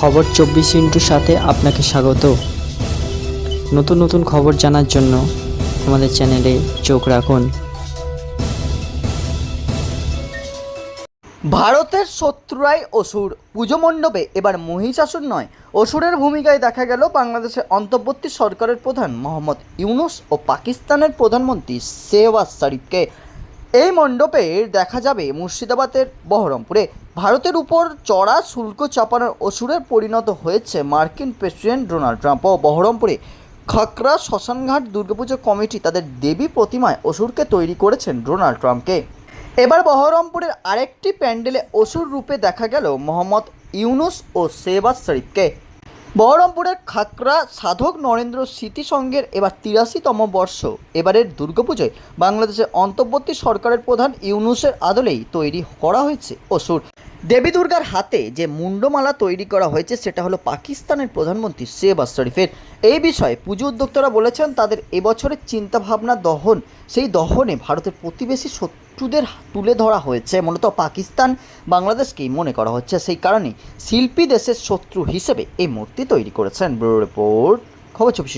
খবর চব্বিশ ইন্টুর সাথে আপনাকে স্বাগত। নতুন নতুন খবর জানার জন্য আমাদের চ্যানেলে চোখ রাখুন। ভারতের শত্রুরাই অসুর। পুজো মণ্ডপে এবার মহিষাসুর নয়, অসুরের ভূমিকায় দেখা গেল বাংলাদেশের অন্তর্বর্তী সরকারের প্রধান মোহাম্মদ ইউনুস ও পাকিস্তানের প্রধানমন্ত্রী শেহবাজ শরীফকে। এই মণ্ডপে দেখা যাবে মুর্শিদাবাদের বহরমপুরে। ভারতের উপর চড়া শুল্ক চাপানোর অসুরের পরিণত হয়েছে মার্কিন প্রেসিডেন্ট ডোনাল্ড ট্রাম্প ও বহরমপুরে। খাকরা শ্মশানঘাট দুর্গাপুজো কমিটি তাদের দেবী প্রতিমায় অসুরকে তৈরি করেছেন ডোনাল্ড ট্রাম্পকে। এবার বহরমপুরের আরেকটি প্যান্ডেলে অসুর রূপে দেখা গেল মোহাম্মদ ইউনুস ও শেহবাজ শরীফকে। বহরমপুরের খাকরা সাধক নরেন্দ্র স্মৃতি সংঘের এবার তিরাশিতম বর্ষ। এবারের দুর্গাপুজোয় বাংলাদেশের অন্তর্বর্তী সরকারের প্রধান ইউনুসের আদলেই তৈরি করা হয়েছে অসুর। দেবী দুর্গার হাতে যে মুন্ডমালা তৈরি করা হয়েছে, সেটা হলো পাকিস্তানের প্রধানমন্ত্রী শেহবাজ শরীফের। এই বিষয়ে পুজো উদ্যোক্তারা বলেছেন, তাদের এবছরের চিন্তাভাবনা দহন, সেই দহনে ভারতের প্রতিবেশী শত্রুদের তুলে ধরা হয়েছে, মূলত পাকিস্তান বাংলাদেশকেই মনে করা হচ্ছে। সেই কারণে শিল্পী দেশের শত্রু হিসেবে এই মূর্তি তৈরি করেছেন। ব্যুরো রিপোর্ট, খবর চব্বিশ